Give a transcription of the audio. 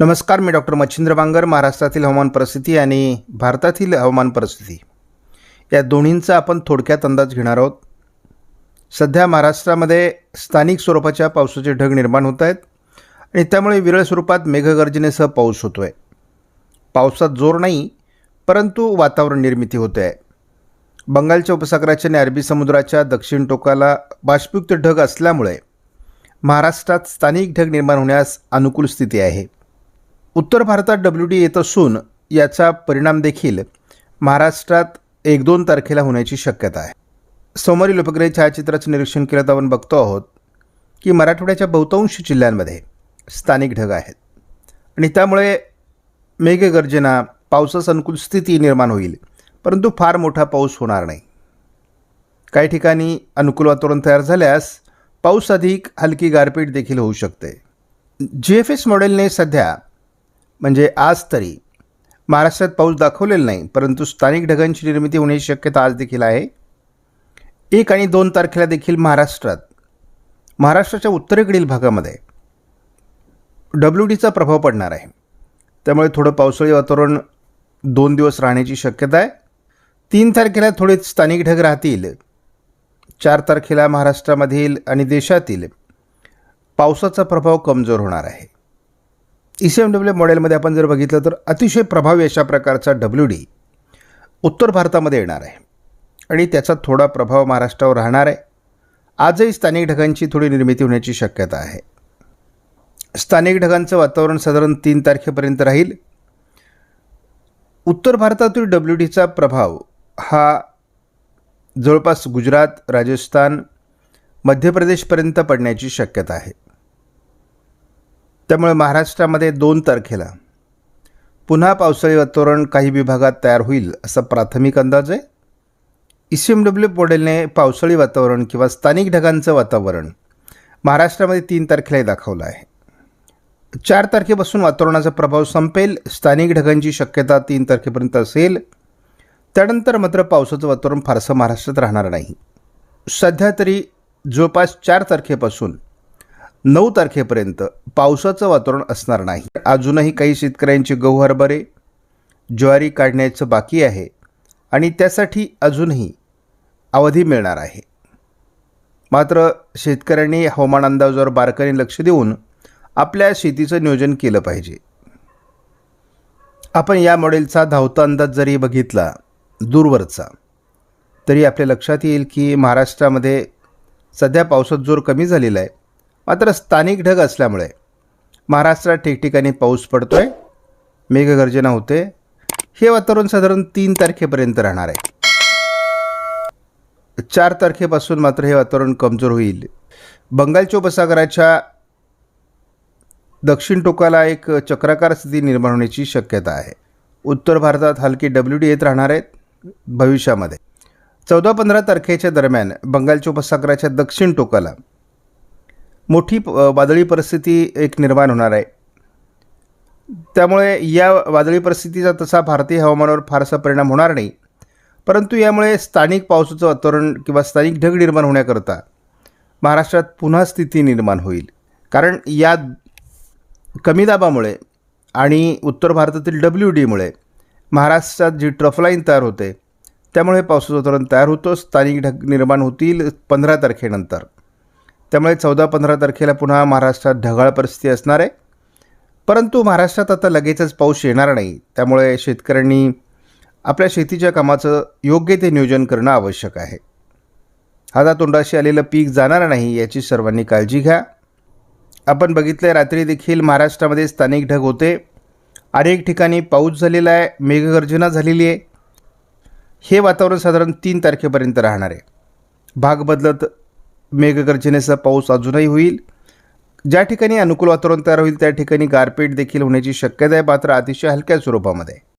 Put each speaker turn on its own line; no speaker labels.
नमस्कार मी डॉक्टर मच्छिंद्र बांगर महाराष्ट्रातील हवामान परिस्थिती आणि भारतातील हवामान परिस्थिती. या दोन्हींचा आपण थोडक्यात अंदाज घेणार आहोत. सध्या महाराष्ट्रामध्ये स्थानिक स्वरूपाच्या पावसाचे ढग निर्माण होत आहेत आणि त्यामुळे विरळ स्वरूपात मेघगर्जनेसह पाऊस होतो आहे पावसात जोर नाही परंतु वातावरण निर्मिती होते आहे. बंगालच्या उपसागराच्या आणि अरबी समुद्राच्या दक्षिण टोकाला बाष्पयुक्त ढग असल्यामुळे महाराष्ट्रात स्थानिक ढग निर्माण होण्यास अनुकूल स्थिती आहे. उत्तर भारतात डब्ल्यू डी येत असून याचा परिणाम देखील महाराष्ट्रात एक दोन तारखेला होण्याची शक्यता आहे. सोमवारी उपग्रह छायाचित्राचं निरीक्षण केलं तर आपण बघतो आहोत की मराठवाड्याच्या बहुतांश जिल्ह्यांमध्ये स्थानिक ढग आहेत. आणि त्यामुळे मेघगर्जना पावसास अनुकूल स्थिती निर्माण होईल परंतु फार मोठा पाऊस होणार नाही. काही ठिकाणी अनुकूल वातावरण तयार झाल्यास पाऊस अधिक हलकी गारपीट देखील होऊ शकते. जी एफ एस मॉडेलने सध्या म्हणजे आज तरी. महाराष्ट्रात पाऊस दाखवलेला नाही परंतु स्थानिक ढगांची निर्मिती होण्याची शक्यता आज देखील आहे. एक आणि दोन तारखेला देखील महाराष्ट्रात महाराष्ट्राच्या उत्तरेकडील भागामध्ये डब्ल्यू डीचा प्रभाव पडणार आहे. त्यामुळे थोडं पावसाळी वातावरण दोन दिवस राहण्याची शक्यता आहे. तीन तारखेला थोडे स्थानिक ढग राहतील. चार तारखेला महाराष्ट्रामधील आणि देशातील पावसाचा प्रभाव कमजोर होणार आहे. ई सी एम डब्ल्यू मॉडेलमध्ये आपण जर बघितलं तर अतिशय प्रभावी अशा प्रकारचा डब्ल्यू डी उत्तर भारतामध्ये येणार आहे. आणि त्याचा थोडा प्रभाव महाराष्ट्रावर राहणार आहे. आजही स्थानिक ढगांची थोडी निर्मिती होण्याची शक्यता आहे. स्थानिक ढगांचं वातावरण साधारण तीन तारखेपर्यंत राहील. उत्तर भारतातील डब्ल्यू डीचा प्रभाव हा जवळपास गुजरात राजस्थान मध्य प्रदेशपर्यंत पडण्याची शक्यता आहे. त्यामुळे महाराष्ट्रामध्ये दोन तारखेला. पुन्हा पावसाळी वातावरण काही विभागात तयार होईल असा प्राथमिक अंदाज आहे. ई सी एम डब्ल्यू मॉडेलने पावसाळी वातावरण किंवा स्थानिक ढगांचं वातावरण महाराष्ट्रामध्ये तीन तारखेलाही दाखवलं आहे. चार तारखेपासून वातावरणाचा प्रभाव संपेल स्थानिक ढगांची शक्यता तीन तारखेपर्यंत असेल. त्यानंतर मात्र पावसाचं वातावरण फारसं महाराष्ट्रात राहणार नाही. सध्या तरी जवळपास चार तारखेपासून नऊ तारखेपर्यंत पावसाचं वातावरण असणार नाही. अजूनही काही शेतकऱ्यांचे गहू हरभरे ज्वारी काढण्याचं बाकी आहे आणि त्यासाठी अजूनही अवधी मिळणार आहे. मात्र शेतकऱ्यांनी हवामान अंदाजावर बारकाईने लक्ष देऊन आपल्या शेतीचं नियोजन केलं पाहिजे. आपण या मॉडेलचा धावता अंदाज जरी बघितला दूरवरचा तरी आपल्या लक्षात येईल की महाराष्ट्रामध्ये सध्या पावसात जोर कमी झालेला आहे. मात्र स्थानिक ढग असल्यामुळे महाराष्ट्रात ठिकठिकाणी पाऊस पडतो आहे मेघगर्जना होते. हे वातावरण साधारण तीन तारखेपर्यंत राहणार आहे. चार तारखेपासून मात्र हे वातावरण कमजोर होईल. बंगालच्या उपसागराच्या दक्षिण टोकाला एक चक्राकार स्थिती निर्माण होण्याची शक्यता आहे. उत्तर भारतात हलकी डब्ल्यू डी येत राहणार आहेत भविष्यामध्ये. चौदा पंधरा तारखेच्या दरम्यान बंगालच्या उपसागराच्या दक्षिण टोकाला मोठी प- वादळी परिस्थिती एक निर्माण होणार आहे. त्यामुळे या वादळी परिस्थितीचा तसा भारतीय हवामानावर फारसा परिणाम होणार नाही. परंतु यामुळे स्थानिक पावसाचं वातावरण किंवा स्थानिक ढग निर्माण होण्याकरता महाराष्ट्रात पुन्हा स्थिती निर्माण होईल. कारण या कमी दाबामुळे आणि उत्तर भारतातील डब्ल्यू डीमुळे महाराष्ट्रात जी ट्रफलाईन तयार होते त्यामुळे पावसाचं वातावरण तयार होतं स्थानिक ढग निर्माण होतील पंधरा तारखेनंतर. त्यामुळे चौदा पंधरा तारखेला पुन्हा महाराष्ट्रात ढगाळ परिस्थिती असणार आहे. परंतु महाराष्ट्रात आता लगेचच पाऊस येणार नाही. त्यामुळे शेतकऱ्यांनी आपल्या शेतीच्या कामाचं योग्य ते नियोजन करणं आवश्यक आहे. हातातोंडाशी आलेलं पीक जाणार नाही याची सर्वांनी काळजी घ्या. आपण बघितलं रात्री देखील महाराष्ट्रामध्ये स्थानिक ढग होते. अनेक ठिकाणी पाऊस झालेला आहे मेघगर्जना झालेली आहे. हे वातावरण साधारण तीन तारखेपर्यंत राहणार आहे. भाग बदलत मेघगर्जनेचा पाऊस अजूनही होईल. ज्या ठिकाणी अनुकूल वातावरण तयार होईल त्या ठिकाणी गारपीट देखील होण्याची शक्यता आहे. मात्र अतिशय हलक्या स्वरूपामध्ये.